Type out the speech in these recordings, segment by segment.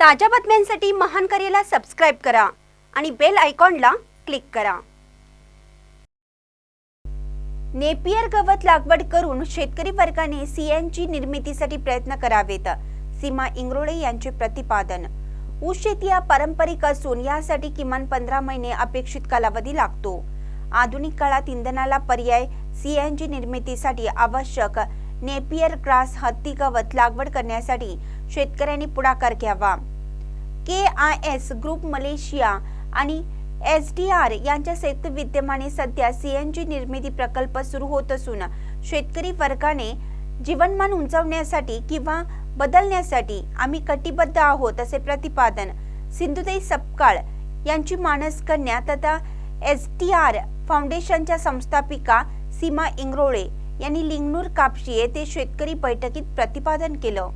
ताज्या बातम्यांसाठी महान करेला सबस्क्राईब करा आणि बेल आयकॉनला क्लिक करा. नेपियर गवत लागवड करून शेतकरी वर्गाने सीएनजी निर्मितीसाठी प्रयत्न करावेत. सीमा इंगरोळे यांचे प्रतिपादन. ऊस शेती या पारंपरिक असून यासाठी किमान पंधरा महिने अपेक्षित कालावधी लागतो. आधुनिक काळात इंधनाला पर्याय सीएनजी निर्मितीसाठी आवश्यक नेपियर ग्रास हत्ती गवत लागवड करण्यासाठी शेतकऱ्यांनी पुढाकार घ्यावा. K I S group Malaysia आणि एस डी आर यांच्या संयुक्त विद्यमाने सध्या सीएनजी निर्मिती प्रकल्प सुरू होत असून शेतकरी वर्गाने जीवनमान उंचावण्यासाठी किंवा बदलण्यासाठी आम्ही कटिबद्ध आहोत असे प्रतिपादन सिंधुताई सपकाळ यांची मानस कन्या तथा एस टी आर फाउंडेशनच्या संस्थापिका सीमा इंगरोळे यांनी लिंगनूर कापशी येथे शेतकरी बैठकीत प्रतिपादन केलं.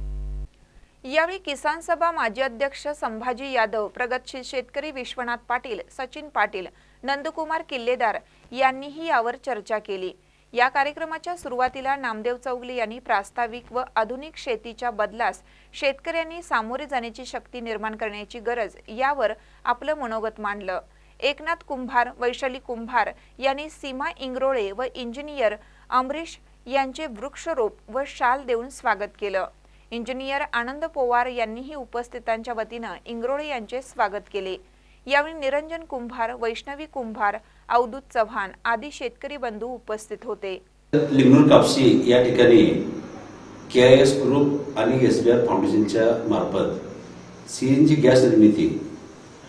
यावेळी किसान सभा माजी अध्यक्ष संभाजी यादव प्रगतशील शेतकरी विश्वनाथ पाटील सचिन पाटील नंदकुमार किल्लेदार यांनीही यावर चर्चा केली. या कार्यक्रमाच्या सुरुवातीला नामदेव चौगले यांनी प्रास्ताविक व आधुनिक शेतीच्या बदलास शेतकऱ्यांनी सामोरे जाण्याची शक्ती निर्माण करण्याची गरज यावर आपलं मनोगत मांडलं. एकनाथ कुंभार वैशाली कुंभार यांनी सीमा इंगरोळे व इंजिनियर अमरीश यांचे वृक्षरोप व शाल देऊन स्वागत केलं. इंजिनियर आनंद पोवार यांनीही उपस्थितांच्या वतीनं इंगरोळे यांचे स्वागत केले. यावेळी निरंजन कुंभार वैष्णवी कुंभार अवधूत चव्हाण आदी शेतकरी बंधू उपस्थित होते. लिंगनूर कापसी या ठिकाणी के आय एस ग्रुप आणि एस बी आर फाउंडेशनच्या मार्फत सी एन जी गॅस निर्मिती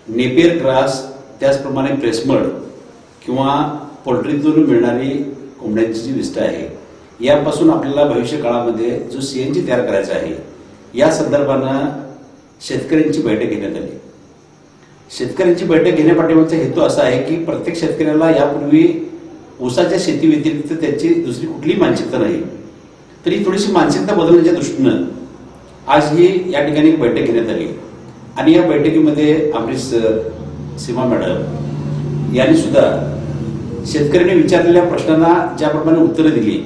नेपियर ग्रास त्याचप्रमाणे प्रेसमड किंवा पोल्ट्रीतून मिळणारी कोंबड्यांची जी विष्ट आहे यापासून आपल्याला भविष्य काळामध्ये जो सी एन जी तयार करायचा आहे या संदर्भानं शेतकऱ्यांची बैठक घेण्यात आली. शेतकऱ्यांची बैठक घेण्यापाठीमागचा हेतू असा आहे की प्रत्येक शेतकऱ्याला यापूर्वी ऊसाच्या शेती व्यतिरिक्त त्याची दुसरी कुठलीही मानसिकता नाही. तर ही थोडीशी मानसिकता बदलण्याच्या दृष्टीनं आज ही या ठिकाणी बैठक घेण्यात आली. आणि या बैठकीमध्ये अमरीश सर सीमा मॅडम यांनी सुद्धा शेतकऱ्यांनी विचारलेल्या प्रश्नांना ज्याप्रमाणे उत्तरं दिली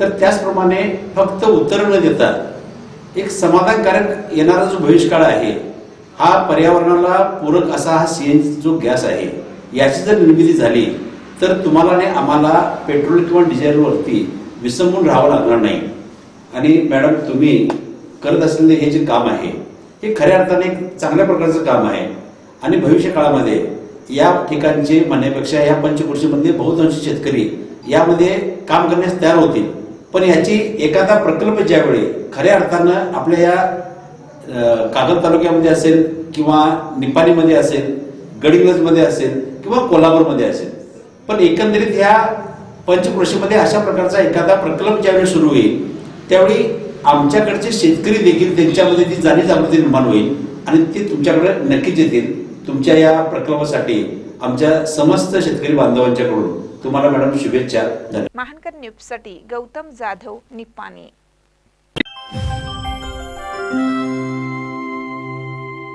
तर त्याचप्रमाणे फक्त उत्तरं न देता एक समाधानकारक येणारा जो भविष्यकाळ आहे हा पर्यावरणाला पूरक असा हा सी एन जो गॅस आहे याची जर निर्मिती झाली तर तुम्हाला आणि आम्हाला पेट्रोल किंवा डिझेलवरती विसंबून राहावं लागणार नाही. आणि मॅडम तुम्ही करत असलेले हे जे काम आहे हे खऱ्या अर्थाने एक चांगल्या प्रकारचं काम आहे. आणि भविष्य काळामध्ये या ठिकाणचे म्हणण्यापेक्षा या पंचकृषीमध्ये बहुतांश शेतकरी यामध्ये काम करण्यास तयार होतील. पण याची एखादा प्रकल्प ज्यावेळी खऱ्या अर्थानं आपल्या या कागद तालुक्यामध्ये असेल किंवा निपाणीमध्ये असेल गडिंगजमध्ये असेल किंवा कोल्हापूरमध्ये असेल. पण एकंदरीत ह्या पंचकृषीमध्ये अशा प्रकारचा एखादा प्रकल्प ज्यावेळी सुरू होईल त्यावेळी आमच्याकडचे शेतकरी देखील त्यांच्यामध्ये ती जाणीव जागृती निर्माण होईल आणि ते तुमच्याकडे नक्कीच येतील. तुमच्या या प्रकल्पासाठी आमच्या समस्त शेतकरी बांधवांच्याकडून तुम्हाला मॅडम शुभेच्छा. धन्यवाद. महानकर न्यूजसाठी गौतम जाधव निपाणी.